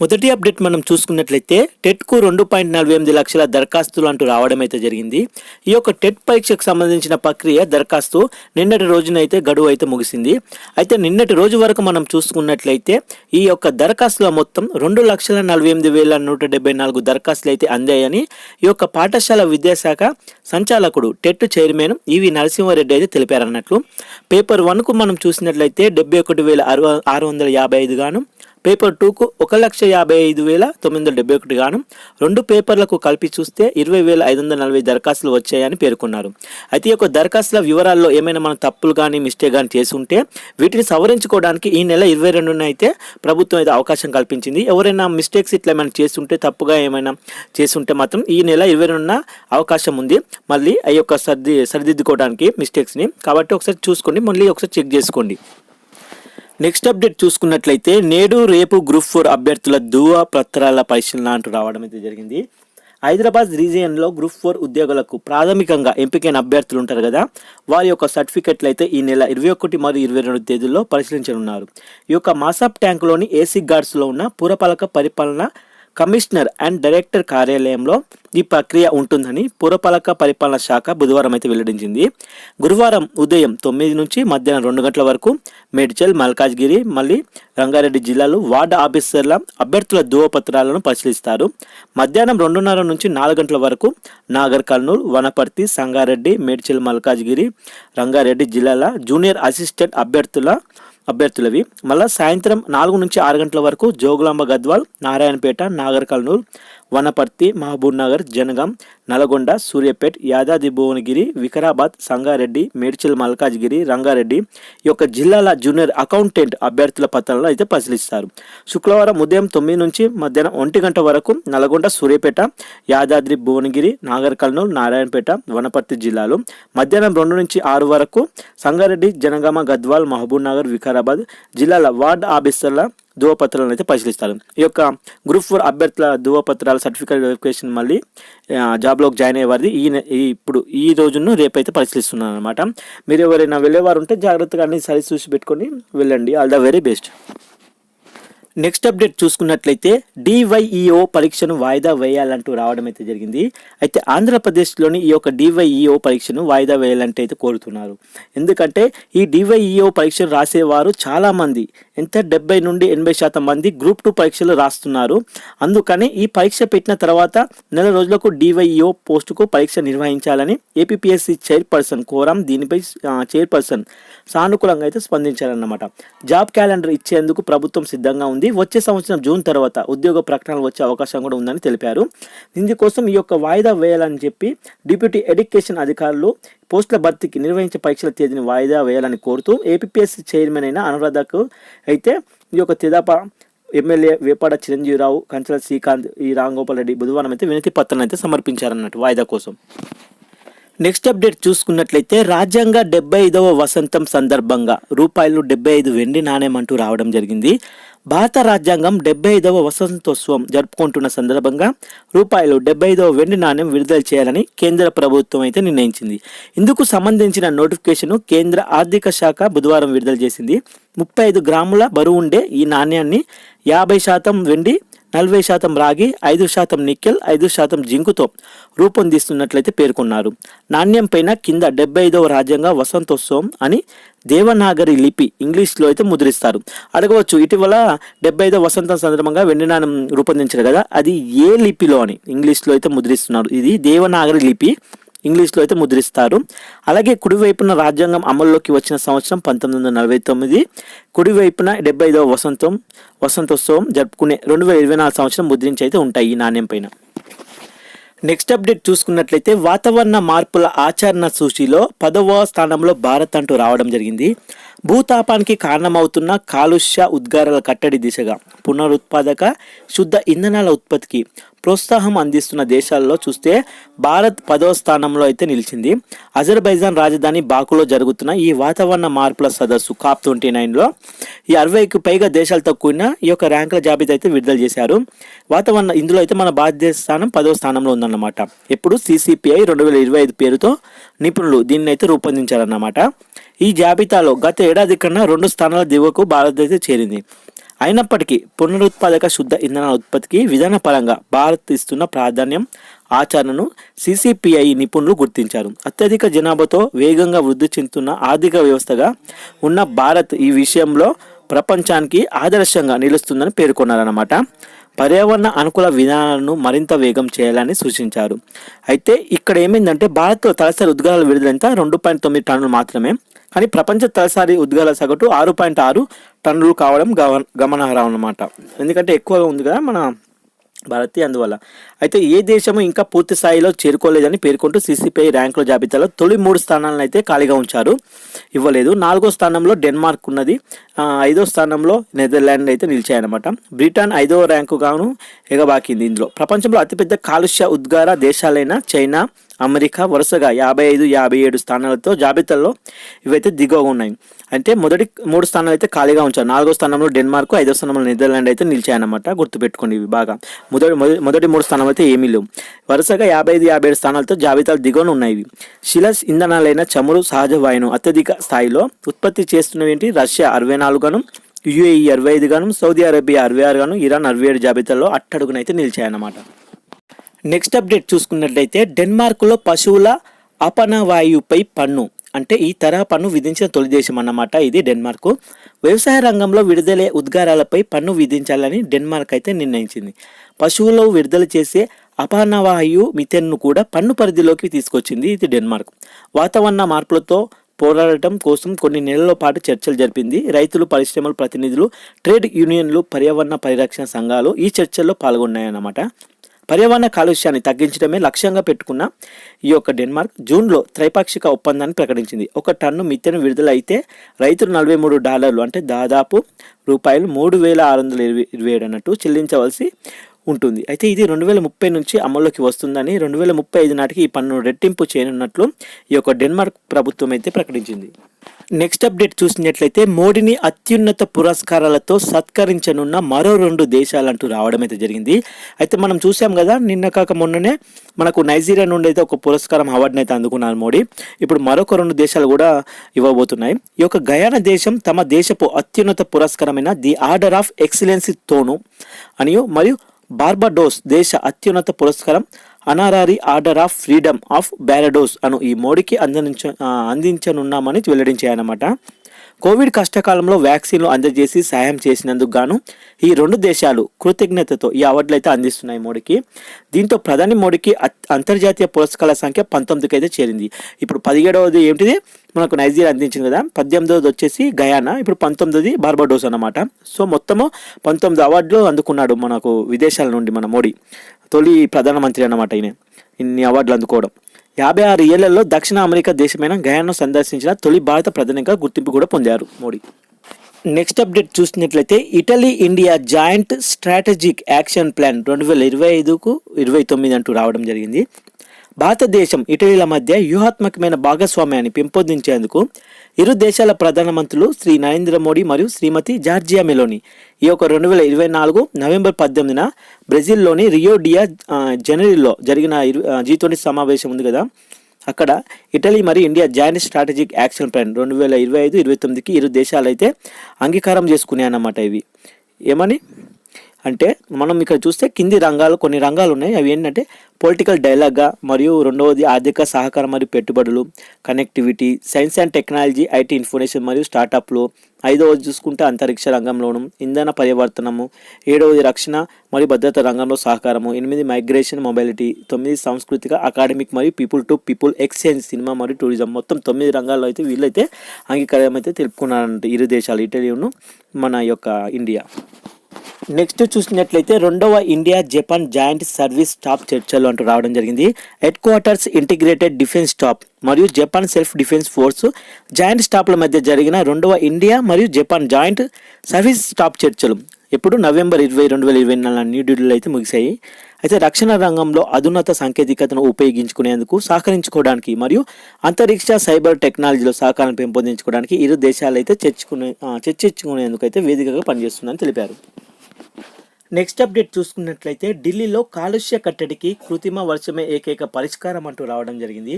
మొదటి అప్డేట్ మనం చూసుకున్నట్లయితే టెట్కు రెండు పాయింట్ నలభై ఎనిమిది లక్షల దరఖాస్తులు అంటూ రావడం అయితే జరిగింది. ఈ యొక్క టెట్ పరీక్షకు సంబంధించిన ప్రక్రియ దరఖాస్తు నిన్నటి రోజున అయితే గడువు అయితే ముగిసింది. అయితే నిన్నటి రోజు వరకు మనం చూసుకున్నట్లయితే ఈ యొక్క దరఖాస్తుల మొత్తం రెండు లక్షల నలభై ఎనిమిది వేల నూట డెబ్బై నాలుగు దరఖాస్తులు అయితే అందాయని ఈ యొక్క పాఠశాల విద్యాశాఖ సంచాలకుడు టెట్ చైర్మన్ ఈవి నరసింహారెడ్డి అయితే తెలిపారన్నట్లు. పేపర్ వన్కు మనం చూసినట్లయితే డెబ్బై ఒకటి వేల అరవై ఆరు వందల యాభై ఐదు గాను పేపర్ టూకు ఒక లక్ష యాభై ఐదు వేల తొమ్మిది వందల డెబ్బై ఒకటి గాను రెండు పేపర్లకు కలిపి చూస్తే ఇరవై వేల ఐదు వందల నలభై దరఖాస్తులు వచ్చాయని పేర్కొన్నారు. అయితే ఈ యొక్క దరఖాస్తుల వివరాల్లో ఏమైనా మనం తప్పులు కానీ మిస్టేక్ కానీ చేసుంటే వీటిని సవరించుకోవడానికి ఈ నెల ఇరవై రెండున అయితే ప్రభుత్వం అయితే అవకాశం కల్పించింది. ఎవరైనా మిస్టేక్స్ ఇట్లా ఏమైనా చేస్తుంటే తప్పుగా ఏమైనా చేస్తుంటే మాత్రం ఈ నెల ఇరవై రెండున అవకాశం ఉంది. మళ్ళీ ఆ యొక్క సర్ది సరిదిద్దుకోవడానికి మిస్టేక్స్ని. కాబట్టి ఒకసారి చూసుకోండి మళ్ళీ ఒకసారి చెక్ చేసుకోండి. నెక్స్ట్ అప్డేట్ చూసుకున్నట్లయితే నేడు రేపు గ్రూప్ ఫోర్ అభ్యర్థుల దువా పత్రాల పరిశీలన అంటూ రావడం అయితే జరిగింది. హైదరాబాద్ రీజియన్లో గ్రూప్ ఫోర్ ఉద్యోగులకు ప్రాథమికంగా ఎంపికైన అభ్యర్థులు ఉంటారు కదా వారి యొక్క సర్టిఫికెట్లు అయితే ఈ నెల ఇరవై ఒకటి మరియు ఇరవై రెండు తేదీల్లో పరిశీలించనున్నారు. ఈ యొక్క మాసాప్ ట్యాంకులోని ఏసీ గార్డ్స్లో ఉన్న పురపాలక పరిపాలన కమిషనర్ అండ్ డైరెక్టర్ కార్యాలయంలో ఈ ప్రక్రియ ఉంటుందని పురపాలక పరిపాలన శాఖ బుధవారం అయితే వెల్లడించింది. గురువారం ఉదయం తొమ్మిది నుంచి మధ్యాహ్నం రెండు గంటల వరకు మేడ్చల్ మల్కాజ్గిరి మళ్ళీ రంగారెడ్డి జిల్లాలో వార్డు ఆఫీసర్ల అభ్యర్థుల ధృవపత్రాలను పరిశీలిస్తారు. మధ్యాహ్నం రెండున్నర నుంచి నాలుగు గంటల వరకు నాగర్ కర్నూలు వనపర్తి సంగారెడ్డి మేడ్చల్ మల్కాజ్గిరి రంగారెడ్డి జిల్లాల జూనియర్ అసిస్టెంట్ అభ్యర్థుల అభ్యర్థులవి. మళ్ళీ సాయంత్రం నాలుగు నుంచి ఆరు గంటల వరకు జోగులాంబ గద్వాల్ నారాయణపేట నాగర్ కర్నూలు వనపర్తి మహబూబ్ నగర్ జనగాం నల్గొండ సూర్యాపేట్ యాదాద్రి భువనగిరి వికారాబాద్ సంగారెడ్డి మేడ్చల్ మల్కాజ్గిరి రంగారెడ్డి ఈ యొక్క జిల్లాల జూనియర్ అకౌంటెంట్ అభ్యర్థుల పత్రాలను అయితే పరిశీలిస్తారు. శుక్రవారం ఉదయం తొమ్మిది నుంచి మధ్యాహ్నం ఒంటి గంట వరకు నల్గొండ సూర్యాపేట యాదాద్రి భువనగిరి నాగర్ కర్నూలు నారాయణపేట వనపర్తి జిల్లాలు. మధ్యాహ్నం రెండు నుంచి ఆరు వరకు సంగారెడ్డి జనగామ గద్వాల్ మహబూబ్ నగర్ వికారాబాద్ జిల్లాల వార్డ్ ఆఫీసర్ల ధృవపత్రాలను అయితే పరిశీలిస్తారు. ఈ యొక్క గ్రూప్ ఫోర్ అభ్యర్థుల ధృవపత్రాల సర్టిఫికేట్ వెరిఫికేషన్ మళ్ళీ జాబ్ జాబ్లోకి జాయిన్ అయ్యేవారిది ఈ ఈ ఇప్పుడు ఈ రోజును రేపైతే పరిశీలిస్తున్నాను అనమాట మీరు ఎవరైనా వెళ్ళేవారు ఉంటే జాగ్రత్తగా అన్ని సరి చూసి పెట్టుకొని వెళ్ళండి. All the very best. Next update చూసుకున్నట్లయితే డివైఈఓ పరీక్షను వాయిదా వేయాలంటూ రావడం అయితే జరిగింది. అయితే ఆంధ్రప్రదేశ్లోని ఈ యొక్క డివైఈఓ పరీక్షను వాయిదా వేయాలంటే అయితే కోరుతున్నారు. ఎందుకంటే ఈ డివైఈఓ పరీక్షను రాసేవారు చాలామంది. ఎంత? డెబ్బై నుండి ఎనభై శాతం మంది గ్రూప్ టూ పరీక్షలు రాస్తున్నారు. అందుకని ఈ పరీక్ష పెట్టిన తర్వాత నెల రోజులకు డివైఈఓ పోస్టుకు పరీక్ష నిర్వహించాలని ఏపీఎస్సి చైర్పర్సన్ కోరం దీనిపై చైర్పర్సన్ సానుకూలంగా అయితే స్పందించారన్నమాట. జాబ్ క్యాలెండర్ ఇచ్చేందుకు ప్రభుత్వం సిద్ధంగా ఉంది. వచ్చే సంవత్సరం జూన్ తర్వాత ఉద్యోగ ప్రకటనలు వచ్చే అవకాశం కూడా ఉందని తెలిపారు. ఇందుకోసం ఈ యొక్క వాయిదా వేయాలని చెప్పి డిప్యూటీ ఎడ్యుకేషన్ అధికారులు పోస్టుల భర్తీకి నిర్వహించే పరీక్షల తేదీని వాయిదా వేయాలని కోరుతూ ఏపీఎస్సీ చైర్మన్ అయిన అనురాధకు అయితే ఈ యొక్క తెదాప ఎమ్మెల్యే వేపాడ చిరంజీవిరావు కంచల శ్రీకాంత్ ఈ రాంగోపాల్ రెడ్డి బుధవారం అయితే వినతి పత్రాన్ని అయితే సమర్పించారన్నట్టు వాయిదా కోసం. నెక్స్ట్ అప్డేట్ చూసుకున్నట్లయితే రాజ్యాంగ డెబ్బై ఐదవ వసంతం సందర్భంగా రూపాయలు డెబ్బై ఐదు వెండి నాణ్యం అంటూ రావడం జరిగింది. భారత రాజ్యాంగం డెబ్బై ఐదవ వసంతోత్సవం జరుపుకుంటున్న సందర్భంగా రూపాయలు డెబ్బై ఐదవ వెండి నాణ్యం విడుదల చేయాలని కేంద్ర ప్రభుత్వం అయితే నిర్ణయించింది. ఇందుకు సంబంధించిన నోటిఫికేషన్ను కేంద్ర ఆర్థిక శాఖ బుధవారం విడుదల చేసింది. ముప్పై ఐదు గ్రాముల బరువు ఉండే ఈ నాణ్యాన్ని యాభై శాతం వెండి నలభై శాతం రాగి ఐదు శాతం నిక్కెల్ ఐదు శాతం జింకుతో రూపొందిస్తున్నట్లయితే పేర్కొన్నారు. నాణ్యం పైన కింద డెబ్బై ఐదవ రాజ్యాంగ వసంతోత్సవం అని దేవనాగరి లిపి ఇంగ్లీష్లో అయితే ముద్రిస్తారు. అడగవచ్చు ఇటీవల డెబ్బై ఐదవ వసంతం సందర్భంగా వెండి నాణ్యం రూపొందించారు కదా అది ఏ లిపిలో అని ఇంగ్లీష్లో అయితే ముద్రిస్తున్నారు. ఇది దేవనాగరి లిపి. ఇంగ్లీష్లో అయితే ముద్రిస్తారు. అలాగే కుడివైపున రాజ్యాంగం అమల్లోకి వచ్చిన సంవత్సరం పంతొమ్మిది వందల నలభై తొమ్మిది. కుడివైపున డెబ్బై ఐదవ వసంతం వసంతోత్సవం జరుపుకునే రెండు వేల ఇరవై నాలుగు సంవత్సరం ముద్రించి అయితే ఉంటాయి ఈ నాణ్యం పైన. నెక్స్ట్ అప్డేట్ చూసుకున్నట్లయితే వాతావరణ మార్పుల ఆచరణ సూచిలో పదవ స్థానంలో భారత్ అంటూ రావడం జరిగింది. భూతాపానికి కారణమవుతున్న కాలుష్య ఉద్గారాల కట్టడి దిశగా పునరుత్పాదక శుద్ధ ఇంధనాల ఉత్పత్తికి ప్రోత్సాహం అందిస్తున్న దేశాల్లో చూస్తే భారత్ పదవ స్థానంలో అయితే నిలిచింది. అజర్బైజాన్ రాజధాని బాకులో జరుగుతున్న ఈ వాతావరణ మార్పుల సదస్సు కాప్ ట్వంటీ నైన్లో ఈ అరవైకి పైగా దేశాలతో కూడిన ఈ యొక్క ర్యాంకుల జాబితా అయితే విడుదల చేశారు. వాతావరణ ఇందులో అయితే మన భారతదేశ స్థానం పదవ స్థానంలో ఉందన్నమాట. ఎప్పుడు సిసిపిఐ రెండు వేల ఇరవై ఐదు పేరుతో నిపుణులు దీన్ని అయితే రూపొందించారన్నమాట. ఈ జాబితాలో గత ఏడాది కన్నా రెండు స్థానాల దిగువకు భారతదేశం చేరింది. అయినప్పటికీ పునరుత్పాదక శుద్ధ ఇంధన ఉత్పత్తికి విధానపరంగా భారత్ ఇస్తున్న ప్రాధాన్యం ఆచరణను సిసిపిఐ నిపుణులు గుర్తించారు. అత్యధిక జనాభాతో వేగంగా వృద్ధి చెందుతున్న ఆర్థిక వ్యవస్థగా ఉన్న భారత్ ఈ విషయంలో ప్రపంచానికి ఆదర్శంగా నిలుస్తుందని పేర్కొన్నారన్నమాట. పర్యావరణ అనుకూల విధానాలను మరింత వేగం చేయాలని సూచించారు. అయితే ఇక్కడ ఏమైందంటే భారత్లో తలసరి ఉద్గారాల విడుదలంతా రెండు పాయింట్ తొమ్మిది టన్నులు మాత్రమే కానీ ప్రపంచ తలసరి ఉద్గాల సగటు ఆరు పాయింట్ ఆరు టన్నులు కావడం గమ గమనార్హం అన్నమాట. ఎందుకంటే ఎక్కువగా ఉంది కదా మన భారతీయ అందువల్ల. అయితే ఏ దేశము ఇంకా పూర్తి స్థాయిలో చేరుకోలేదని పేర్కొంటూ సీసీపీఐ ర్యాంకుల జాబితాలో తొలి మూడు స్థానాలను అయితే ఖాళీగా ఉంచారు. ఇవ్వలేదు. నాలుగో స్థానంలో డెన్మార్క్ ఉన్నది. ఐదో స్థానంలో నెదర్లాండ్ అయితే నిలిచాయన్నమాట. బ్రిటన్ ఐదో ర్యాంకు గాను ఎగబాకింది ఇందులో. ప్రపంచంలో అతిపెద్ద కాలుష్య ఉద్గార దేశాలైన చైనా అమెరికా వరుసగా యాభై ఐదు యాభై ఏడు స్థానాలతో జాబితాలో ఇవైతే దిగువగా ఉన్నాయి. అంటే మొదటి మూడు స్థానాలు అయితే ఖాళీగా ఉంచారు. నాలుగో స్థానంలో డెన్మార్క్ ఐదో స్థానంలో నెదర్లాండ్ అయితే నిలిచాయన్నమాట గుర్తుపెట్టుకోండి ఇవి బాగా. మొదటి మొదటి- మూడు స్థానాలు అయితే ఏమీ లేవు. వరుసగా యాభై ఐదు యాభై ఏడు స్థానాలతో జాబితాలు దిగువన ఉన్నాయి శిలస్ ఇంధనాలైన చమురు సహజ వాయును అత్యధిక స్థాయిలో ఉత్పత్తి చేస్తున్నవి ఏంటి? రష్యా అరవై నాలుగు యుఏఈ అరవై ఐదు గాను సౌదీ అరేబియా అరవై ఆరు గాను ఇరాన్ అరవై ఏడు జాబితాలో అట్టడుగునైతే నిలిచాయన్నమాట. నెక్స్ట్ అప్డేట్ చూసుకున్నట్లయితే డెన్మార్క్లో పశువుల అపనవాయువుపై పన్ను అంటే ఈ తరహా పన్ను విధించిన తొలి దేశం అన్నమాట ఇది డెన్మార్క్. వ్యవసాయ రంగంలో విడుదలే ఉద్గారాలపై పన్ను విధించాలని డెన్మార్క్ అయితే నిర్ణయించింది. పశువులు విడుదల చేసే అపానవాయు మిథెన్ను కూడా పన్ను పరిధిలోకి తీసుకొచ్చింది ఇది డెన్మార్క్. వాతావరణ మార్పులతో పోరాడటం కోసం కొన్ని నెలల పాటు చర్చలు జరిపింది. రైతులు పరిశ్రమల ప్రతినిధులు ట్రేడ్ యూనియన్లు పర్యావరణ పరిరక్షణ సంఘాలు ఈ చర్చల్లో పాల్గొన్నాయన్నమాట. పర్యావరణ కాలుష్యాన్ని తగ్గించడమే లక్ష్యంగా పెట్టుకున్న ఈ యొక్క డెన్మార్క్ జూన్లో త్రైపాక్షిక ఒప్పందాన్ని ప్రకటించింది. ఒక టన్ను మిత్తెను విడుదల అయితే రైతులు నలభై మూడు డాలర్లు అంటే దాదాపు రూపాయలు మూడు వేల ఆరు వందల ఇరవై ఇరవై ఏడు అన్నట్టు చెల్లించవలసి ఉంటుంది. అయితే ఇది రెండు వేల ముప్పై నుంచి అమల్లోకి వస్తుందని రెండు వేల ముప్పై ఐదు నాటికి ఈ పన్ను రెట్టింపు చేయనున్నట్లు ఈ యొక్క డెన్మార్క్ ప్రభుత్వం అయితే ప్రకటించింది. నెక్స్ట్ అప్డేట్ చూసినట్లయితే మోడీని అత్యున్నత పురస్కారాలతో సత్కరించనున్న మరో రెండు దేశాలంటూ రావడం అయితే జరిగింది. అయితే మనం చూసాం కదా నిన్న కాక మొన్ననే మనకు నైజీరియా నుండి అయితే ఒక పురస్కారం అవార్డుని అయితే అందుకున్నారు మోడీ. ఇప్పుడు మరొక రెండు దేశాలు కూడా ఇవ్వబోతున్నాయి. ఈ యొక్క గయానా దేశం తమ దేశపు అత్యున్నత పురస్కారమైన ది ఆర్డర్ ఆఫ్ ఎక్సలెన్సీ తోను అని మరియు బార్బడోస్ దేశ అత్యున్నత పురస్కారం honorary order of freedom of Barbados అను ఈ మోడీకి అందించ అందించనున్నామని వెల్లడించాయన్నమాట. కోవిడ్ కష్టకాలంలో వ్యాక్సిన్లు అందజేసి సాయం చేసినందుకు గాను ఈ రెండు దేశాలు కృతజ్ఞతతో ఈ అవార్డులు అయితే అందిస్తున్నాయి మోడీకి. దీంతో ప్రధాని మోడీకి అత్- అంతర్జాతీయ పురస్కారాల సంఖ్య పంతొమ్మిదికి అయితే చేరింది. ఇప్పుడు పదిహేడవది ఏమిటిది మనకు నైజీరియా అందించింది కదా. పద్దెనిమిదవది వచ్చేసి గయానా. ఇప్పుడు పంతొమ్మిది బార్బడోస్ అన్నమాట. సో మొత్తము పంతొమ్మిది అవార్డులు అందుకున్నాడు మనకు విదేశాల నుండి మన మోడీ. తొలి ప్రధానమంత్రి అన్నమాట ఈయన. ఇన్ని అవార్డులు అందుకోవడం. యాభై ఆరు ఏళ్ళలో దక్షిణ అమెరికా దేశమైన గయాను సందర్శించిన తొలి భారత ప్రధానిగా గుర్తింపు కూడా పొందారు మోడీ. నెక్స్ట్ అప్డేట్ చూసినట్లయితే Italy India joint strategic action plan రెండు వేల ఇరవై ఐదుకు ఇరవై తొమ్మిది అంటూ రావడం జరిగింది. భారతదేశం ఇటలీల మధ్య వ్యూహాత్మకమైన భాగస్వామ్యాన్ని పెంపొందించేందుకు ఇరు దేశాల ప్రధానమంత్రులు శ్రీ నరేంద్ర మోడీ మరియు శ్రీమతి జార్జియా మెలోని. ఈ యొక్క రెండు వేల ఇరవై నాలుగు నవంబర్ పద్దెనిమిదిన బ్రెజిల్లోని రియో డియా జనవరిలో జరిగిన జీ ట్వంటీ సమావేశం ఉంది కదా? అక్కడ ఇటలీ మరియు India joint strategic action plan రెండు వేల ఇరవై ఐదు ఇరవై తొమ్మిదికి ఇరు దేశాలు అయితే అంగీకారం చేసుకున్నాయి అన్నమాట ఇవి. ఏమని? అంటే మనం ఇక్కడ చూస్తే కింది రంగాలు కొన్ని రంగాలు ఉన్నాయి. అవి ఏంటంటే పొలిటికల్ డైలాగ్గా మరియు రెండవది ఆర్థిక సహకారం మరియు పెట్టుబడులు connectivity science and technology IT information మరియు స్టార్టప్లు ఐదవది చూసుకుంటే అంతరిక్ష రంగంలోను ఇంధన పరివర్తనము. ఏడవది రక్షణ మరియు భద్రత రంగంలో సహకారము. ఎనిమిది మైగ్రేషన్ మొబైలిటీ తొమ్మిది సాంస్కృతిక అకాడమిక్ మరియు people to people exchange cinema మరియు టూరిజం మొత్తం తొమ్మిది రంగాల్లో అయితే వీళ్ళైతే అంగీకారం అయితే తెలుపుకున్నారంట ఇరు దేశాలు. ఇటలీను మన యొక్క ఇండియా. నెక్స్ట్ చూసినట్లయితే రెండవ India Japan joint service staff చర్చలు అంటూ రావడం జరిగింది. Headquarters integrated defence staff మరియు Japan self defence force joint స్టాప్ల మధ్య జరిగిన రెండవ ఇండియా మరియు జపాన్ జాయింట్ సర్వీస్ స్టాప్ చర్చలు. ఎప్పుడు నవంబర్ ఇరవై రెండు వేల ఇరవై నాలుగు న్యూఢిల్లీలో అయితే ముగిశాయి. అయితే రక్షణ రంగంలో అధునత సాంకేతికతను ఉపయోగించుకునేందుకు సహకరించుకోవడానికి మరియు అంతరిక్ష సైబర్ టెక్నాలజీలో సహకారం పెంపొందించుకోవడానికి ఇరు దేశాలు అయితే చర్చించుకునే చర్చించుకునేందుకు అయితే వేదికగా పనిచేస్తుందని తెలిపారు. నెక్స్ట్ అప్డేట్ చూసుకున్నట్లయితే ఢిల్లీలో కాలుష్య కట్టడికి కృత్రిమ వర్షమే ఏకైక పరిష్కారం అంటూ రావడం జరిగింది.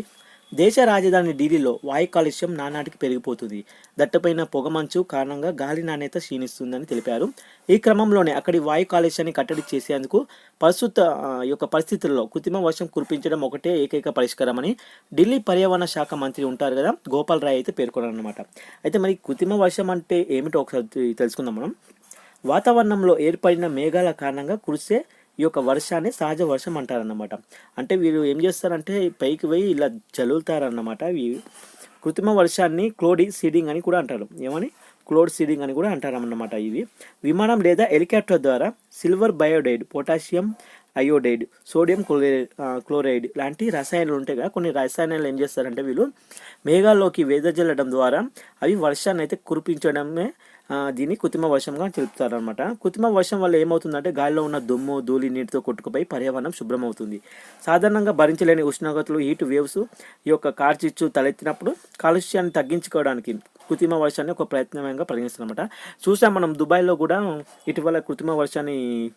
దేశ రాజధాని ఢిల్లీలో వాయు కాలుష్యం నానాటికి పెరిగిపోతుంది. దట్టపైన పొగమంచు కారణంగా గాలి నాణ్యత క్షీణిస్తుందని తెలిపారు. ఈ క్రమంలోనే అక్కడి వాయు కాలుష్యాన్ని కట్టడి చేసేందుకు ప్రస్తుత యొక్క పరిస్థితుల్లో కృత్రిమ వర్షం కురిపించడం ఒకటే ఏకైక పరిష్కారం అని ఢిల్లీ పర్యావరణ శాఖ మంత్రి ఉంటారు కదా గోపాల్ రాయ్ అయితే పేర్కొన్నారు అనమాట అయితే మరి కృత్రిమ వర్షం అంటే ఏమిటో ఒకసారి తెలుసుకుందాం మనం. వాతావరణంలో ఏర్పడిన మేఘాల కారణంగా కురిసే ఈ యొక్క వర్షాన్ని సహజ వర్షం అంటారన్నమాట. అంటే వీరు ఏం చేస్తారంటే పైకి పోయి ఇలా చల్లుతారన్నమాట. ఇవి కృత్రిమ వర్షాన్ని క్లోడి సీడింగ్ అని కూడా అంటారు. ఏమని? క్లోడ్ సీడింగ్ అని కూడా అంటారన్నమాట ఇవి. విమానం లేదా హెలికాప్టర్ ద్వారా silver iodide potassium iodide sodium chloride chloride లాంటి రసాయనాలు ఉంటాయి కదా. కొన్ని రసాయనాలు ఏం చేస్తారంటే వీళ్ళు మేఘాల్లోకి వేదజల్లడం ద్వారా అవి వర్షాన్ని అయితే కురిపించడమే దీన్ని కృత్రిమ వర్షంగా తెలుపుతారనమాట కృత్రిమ వర్షం వల్ల ఏమవుతుందంటే గాలిలో ఉన్న దుమ్ము ధూళి నీటితో కొట్టుకుపోయి పర్యావరణం శుభ్రమవుతుంది. సాధారణంగా భరించలేని ఉష్ణోగ్రతలు హీట్ వేవ్స్ ఈ యొక్క కార్చిచ్చు తలెత్తినప్పుడు కాలుష్యాన్ని తగ్గించుకోవడానికి కృత్రిమ వర్షాన్ని ఒక ప్రయత్నంగా పరిగణిస్తారనమాట చూసాం మనం దుబాయ్లో కూడా ఇటీవల కృత్రిమ వర్షాన్ని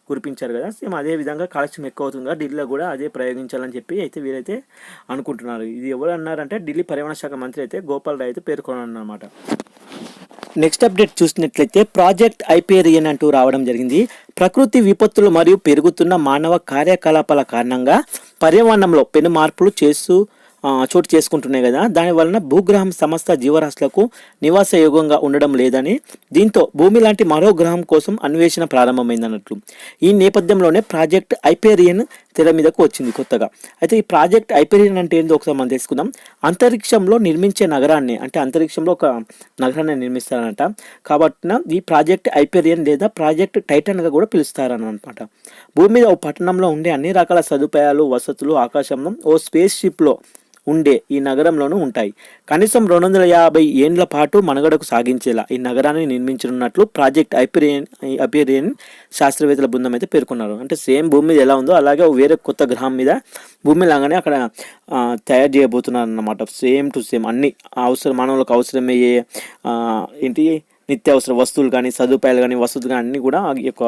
కురిపించారు కదా సేమ్ అదే విధంగా కాలుష్యం ఎక్కువ అవుతుంది కదా ఢిల్లీలో కూడా అదే ప్రయోగించాలని చెప్పి అయితే వీరైతే అనుకుంటున్నారు. ఇది ఎవరు అన్నారంటే ఢిల్లీ పర్యావరణ శాఖ మంత్రి అయితే గోపాల్ రాయ్ అయితే పేర్కొనమాట నెక్స్ట్ అప్డేట్ చూసినట్లయితే ప్రాజెక్ట్ ఐపేరియన్ అంటూ రావడం జరిగింది. ప్రకృతి విపత్తులు మరియు పెరుగుతున్న మానవ కార్యకలాపాల కారణంగా పర్యావరణంలో పెను మార్పులు చేస్తూ చోటు చేసుకుంటున్నాయి కదా. దాని వలన భూగ్రహం సమస్త జీవరాశులకు నివాస యోగంగా ఉండడం లేదని దీంతో భూమి లాంటి మరో గ్రహం కోసం అన్వేషణ ప్రారంభమైందన్నట్లు. ఈ నేపథ్యంలోనే ప్రాజెక్ట్ ఐపేరియన్ తెర మీదకు వచ్చింది కొత్తగా. అయితే ఈ ప్రాజెక్ట్ ఐపేరియన్ అంటే ఏందో ఒకసారి మనం తెలుసుకుందాం. అంతరిక్షంలో నిర్మించే నగరాన్ని అంటే అంతరిక్షంలో ఒక నగరాన్ని నిర్మిస్తారనట కాబట్టి ఈ ప్రాజెక్ట్ ఐపేరియన్ లేదా ప్రాజెక్ట్ టైటన్గా కూడా పిలుస్తారనమాట భూమి మీద ఓ పట్టణంలో ఉండే అన్ని రకాల సదుపాయాలు వసతులు ఆకాశంలో ఓ స్పేస్ షిప్లో ఉండే ఈ నగరంలోనూ ఉంటాయి. కనీసం రెండు వందల యాభై ఏండ్ల పాటు మనుగడకు సాగించేలా ఈ నగరాన్ని నిర్మించనున్నట్లు ప్రాజెక్ట్ ఐపీరియన్ ఐపీరియన్ శాస్త్రవేత్తల బృందం అయితే పేర్కొన్నారు. అంటే సేమ్ భూమి మీద ఎలా ఉందో అలాగే వేరే కొత్త గ్రహం మీద భూమి లాగానే అక్కడ తయారు చేయబోతున్నారు అన్నమాట సేమ్ టు సేమ్ అన్ని అవసరం మానవులకు అవసరమయ్యే ఏంటి నిత్యావసర వస్తువులు కానీ సదుపాయాలు కానీ వసతులు కానీ అన్నీ కూడా ఈ యొక్క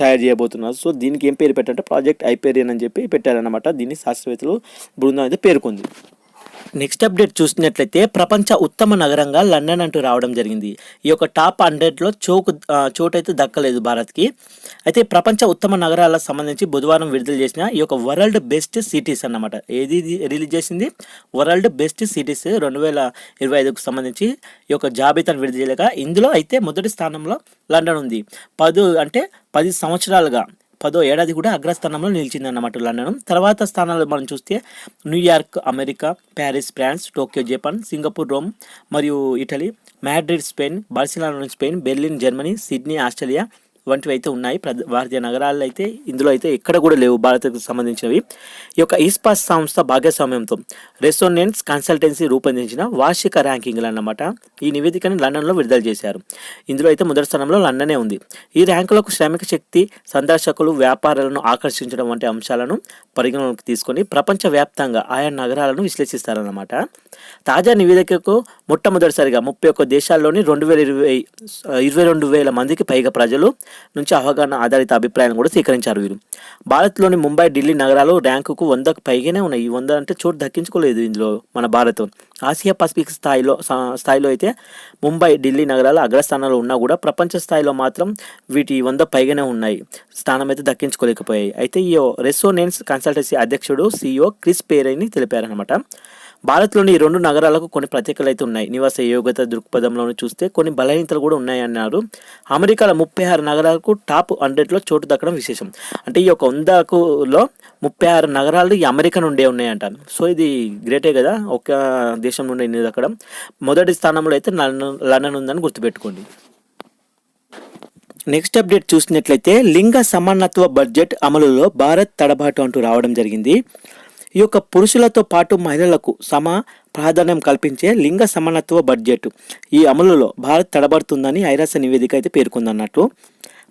తయారు చేయబోతున్నారు. సో దీనికి ఏం పేరు పెట్టారంటే ప్రాజెక్ట్ ఐపేరియన్ అని చెప్పి పెట్టారనమాట దీన్ని శాస్త్రవేత్తలు బృందం అయితే పేర్కొంది. నెక్స్ట్ అప్డేట్ చూసినట్లయితే ప్రపంచ ఉత్తమ నగరంగా లండన్ అంటూ రావడం జరిగింది. ఈ యొక్క టాప్ హండ్రెడ్లో చోకు చోటైతే దక్కలేదు భారత్కి. అయితే ప్రపంచ ఉత్తమ నగరాలకు సంబంధించి బుధవారం విడుదల చేసిన ఈ యొక్క వరల్డ్ బెస్ట్ సిటీస్ అన్నమాట. ఏది ఇది రిలీజ్ చేసింది? వరల్డ్ బెస్ట్ సిటీస్ రెండు వేల ఇరవై ఐదుకు సంబంధించి ఈ యొక్క జాబితాను విడుదల చేయలేక ఇందులో అయితే మొదటి స్థానంలో లండన్ ఉంది. పదు అంటే పది సంవత్సరాలుగా పదో ఏడాది కూడా అగ్రస్థానంలో నిలిచింది అన్నమాట లండన్. తర్వాత స్థానాలు మనం చూస్తే New York America Paris France Tokyo Japan Singapore Rome మరియు Italy Madrid Spain Barcelona Spain Berlin Germany Sydney Australia వంటివి అయితే ఉన్నాయి. భారతీయ నగరాల్లో అయితే ఇందులో అయితే ఎక్కడ కూడా లేవు భారత్కు సంబంధించినవి. ఈ యొక్క ఈస్పాస్ సంస్థ భాగస్వామ్యంతో రెసోనెన్స్ కన్సల్టెన్సీ రూపొందించిన వార్షిక ర్యాంకింగ్లు అన్నమాట. ఈ నివేదికను లండన్లో విడుదల చేశారు. ఇందులో అయితే మొదటి స్థానంలో లండనే ఉంది. ఈ ర్యాంకులకు శ్రామిక శక్తి సందర్శకులు వ్యాపారాలను ఆకర్షించడం వంటి అంశాలను పరిగణలోకి తీసుకొని ప్రపంచవ్యాప్తంగా ఆయా నగరాలను విశ్లేషిస్తారన్నమాట. తాజా నివేదికకు మొట్టమొదటిసారిగా ముప్పై ఒక్క దేశాల్లోని రెండు వేల ఇరవై ఇరవై రెండు వేల మందికి పైగా ప్రజలు నుంచి అవగాహన ఆధారిత అభిప్రాయాలను కూడా స్వీకరించారు వీరు. భారత్లోని ముంబై ఢిల్లీ నగరాలు ర్యాంకుకు వందకు పైగానే ఉన్నాయి. ఈ వంద అంటే చోటు దక్కించుకోలేదు ఇందులో మన భారత్. ఆసియా పసిఫిక్ స్థాయిలో స్థాయిలో అయితే ముంబై ఢిల్లీ నగరాలు అగ్రస్థానంలో ఉన్నా కూడా ప్రపంచ స్థాయిలో మాత్రం వీటి వంద పైగానే ఉన్నాయి. స్థానం అయితే దక్కించుకోలేకపోయాయి. అయితే ఈ రెసోనెన్స్ కన్సల్టెన్సీ అధ్యక్షుడు సిఇఓ క్రిస్ పేరైని తెలిపారనమాట భారత్లోని ఈ రెండు నగరాలకు కొన్ని ప్రత్యేకతలు అయితే ఉన్నాయి. నివాస యోగ్యత దృక్పథంలోనూ చూస్తే కొన్ని బలహీనతలు కూడా ఉన్నాయన్నారు. అమెరికాలో ముప్పై ఆరు నగరాలకు టాప్ హండ్రెడ్లో చోటు దక్కడం విశేషం. అంటే ఈ యొక్క వందకులో ముప్పై ఆరు నగరాలు ఈ అమెరికా నుండే ఉన్నాయంట. సో ఇది గ్రేటే కదా. ఒక దేశం నుండి ఇన్ని దక్కడం. మొదటి స్థానంలో అయితే లండన్ లండన్ ఉందని గుర్తుపెట్టుకోండి. నెక్స్ట్ అప్డేట్ చూసినట్లయితే లింగ సమానత్వ బడ్జెట్ అమలులో భారత్ తడబాటు అంటూ రావడం జరిగింది. ఈ యొక్క పురుషులతో పాటు మహిళలకు సమ ప్రాధాన్యం కల్పించే లింగ సమానత్వ బడ్జెట్ ఈ అమలులో భారత్ తడబడుతుందని ఐరాస నివేదిక అయితే పేర్కొందన్నట్టు.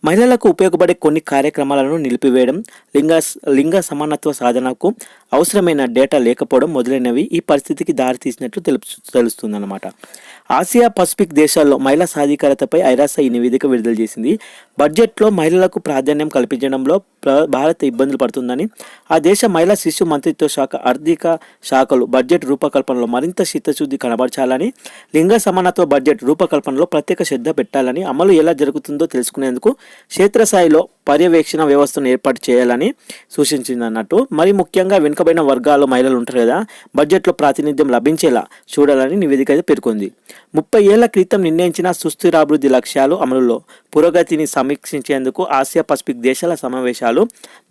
మహిళలకు ఉపయోగపడే కొన్ని కార్యక్రమాలను నిలిపివేయడం లింగ లింగ సమానత్వ సాధనకు అవసరమైన డేటా లేకపోవడం మొదలైనవి ఈ పరిస్థితికి దారితీసినట్లు తెలుపు తెలుస్తుందన్నమాట. ఆసియా పసిఫిక్ దేశాల్లో మహిళా సాధికారతపై ఐరాస ఈ నివేదిక విడుదల చేసింది. బడ్జెట్లో మహిళలకు ప్రాధాన్యం కల్పించడంలో భారత్ ఇబ్బందులు పడుతుందని ఆ దేశ మహిళా శిశు మంత్రిత్వ శాఖ ఆర్థిక శాఖలు బడ్జెట్ రూపకల్పనలో మరింత చిత్తశుద్ధి కనబరచాలని లింగ సమానత్వ బడ్జెట్ రూపకల్పనలో ప్రత్యేక శ్రద్ధ పెట్టాలని అమలు ఎలా జరుగుతుందో తెలుసుకునేందుకు Si Silo, పర్యవేక్షణ వ్యవస్థను ఏర్పాటు చేయాలని సూచించింది అన్నట్టు మరి ముఖ్యంగా వెనుకబడిన వర్గాలు మహిళలు ఉంటారు కదా బడ్జెట్లో ప్రాతినిధ్యం లభించేలా చూడాలని నివేదిక అయితే పేర్కొంది. ముప్పై ఏళ్ళ క్రితం నిర్ణయించిన సుస్థిరాభివృద్ధి లక్ష్యాలు అమలులో పురోగతిని సమీక్షించేందుకు ఆసియా పసిఫిక్ దేశాల సమావేశాలు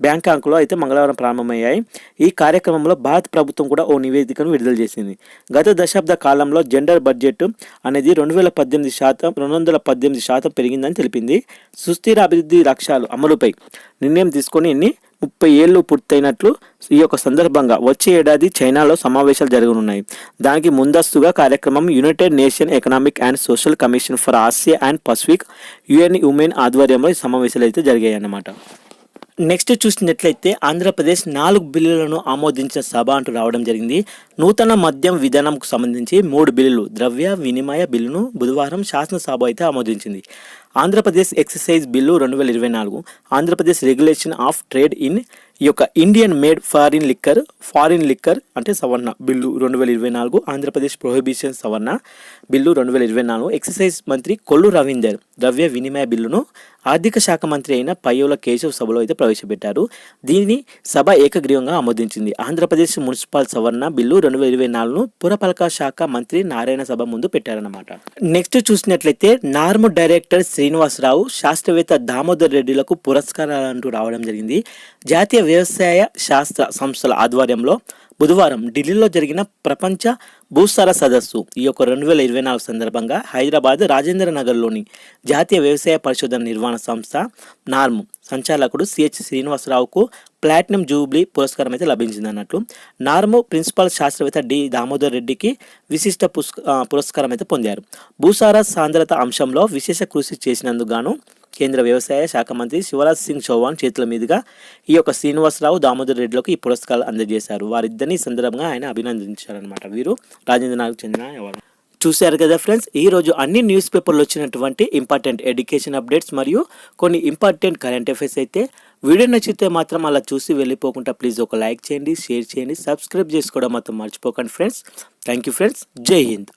బ్యాంకాక్లో అయితే మంగళవారం ప్రారంభమయ్యాయి. ఈ కార్యక్రమంలో భారత ప్రభుత్వం కూడా ఓ నివేదికను విడుదల చేసింది. గత దశాబ్ద కాలంలో జెండర్ బడ్జెట్ అనేది రెండు వేల పద్దెనిమిది శాతం రెండు వందల పద్దెనిమిది శాతం పెరిగిందని తెలిపింది. సుస్థిర అభివృద్ధి లక్ష్యాలు అమలుపై నిర్ణయం తీసుకొని ఎన్ని ముప్పై ఏళ్ళు పూర్తయినట్లు ఈ యొక్క సందర్భంగా వచ్చే ఏడాది చైనాలో సమావేశాలు జరగనున్నాయి. దానికి ముందస్తుగా కార్యక్రమం United Nation Economic and Social Commission for Asia and Pacific UN Women ఆధ్వర్యంలో ఈ సమావేశాలు అయితే జరిగాయి అన్నమాట నెక్స్ట్ చూసినట్లయితే ఆంధ్రప్రదేశ్ నాలుగు బిల్లులను ఆమోదించిన సభ అంటూ రావడం జరిగింది. నూతన మద్యం విధానంకు సంబంధించి మూడు బిల్లులు ద్రవ్య వినిమయ బిల్లును బుధవారం శాసనసభ అయితే ఆమోదించింది. ఆంధ్రప్రదేశ్ ఎక్సర్సైజ్ బిల్లు రెండు వేల ఇరవై నాలుగు Andhra Pradesh regulation of trade in ఈ యొక్క Indian made foreign liquor foreign liquor అంటే సవర్ణ బిల్లు రెండు వేల ఇరవై నాలుగు ఆంధ్రప్రదేశ్ ప్రొహిబిషన్ సవర్ణ బిల్లు రెండు వేల ఇరవై నాలుగు. ఎక్సర్సైజ్ మంత్రి కొల్లు రవీందర్ ద్రవ్య వినిమయ బిల్లును ఆర్థిక శాఖ మంత్రి అయిన పయ్యోల కేశవ్ సభలో అయితే ప్రవేశపెట్టారు. దీనిని సభ ఏకగ్రీవంగా ఆమోదించింది. ఆంధ్రప్రదేశ్ మున్సిపల్ సవర్ణ బిల్లు రెండు వేల ఇరవై నాలుగును పురపాలక శాఖ మంత్రి నారాయణ సభ ముందు పెట్టారన్నమాట. నెక్స్ట్ చూసినట్లయితే నార్మ్ డైరెక్టర్ శ్రీనివాసరావు శాస్త్రవేత్త దామోదర్ రెడ్డిలకు పురస్కారాలు అంటూ రావడం జరిగింది. జాతీయ వ్యవసాయ శాస్త్ర సంస్థల ఆధ్వర్యంలో బుధవారం ఢిల్లీలో జరిగిన ప్రపంచ భూసార సదస్సు. ఈ యొక్క రెండు వేల ఇరవై నాలుగు సందర్భంగా హైదరాబాద్ రాజేంద్ర నగర్లోని జాతీయ వ్యవసాయ పరిశోధన నిర్వహణ సంస్థ నార్మ్ సంచాలకుడు సిహెచ్ శ్రీనివాసరావుకు ప్లాటినం జూబ్లీ పురస్కారం అయితే లభించింది అన్నట్లు నార్మ్ ప్రిన్సిపల్ శాస్త్రవేత్త డి దామోదర్ రెడ్డికి విశిష్ట పుస్క పురస్కారం అయితే పొందారు. భూసార సాంద్రత అంశంలో విశేష కృషి చేసినందుకు గాను కేంద్ర వ్యవసాయ శాఖ మంత్రి శివరాజ్ సింగ్ చౌహాన్ చేతుల మీదుగా ఈ యొక్క శ్రీనివాసరావు దామోదర్ రెడ్డిలకు ఈ పురస్కారాలు అందజేశారు. వారిద్దరిని సందర్భంగా ఆయన అభినందించారనమాట వీరు రాజేంద్రనాథ్కు చెందిన ఎవరు? చూశారు కదా ఫ్రెండ్స్ ఈ రోజు అన్ని న్యూస్ పేపర్లు వచ్చినటువంటి ఇంపార్టెంట్ ఎడ్యుకేషన్ అప్డేట్స్ మరియు కొన్ని ఇంపార్టెంట్ కరెంట్ అఫైర్స్ అయితే వీడియో నచ్చితే మాత్రం అలా చూసి వెళ్ళిపోకుండా ప్లీజ్ ఒక లైక్ చేయండి షేర్ చేయండి సబ్స్క్రైబ్ చేసుకోవడం మాత్రం మర్చిపోకండి ఫ్రెండ్స్. Thank you friends. జై హింద్.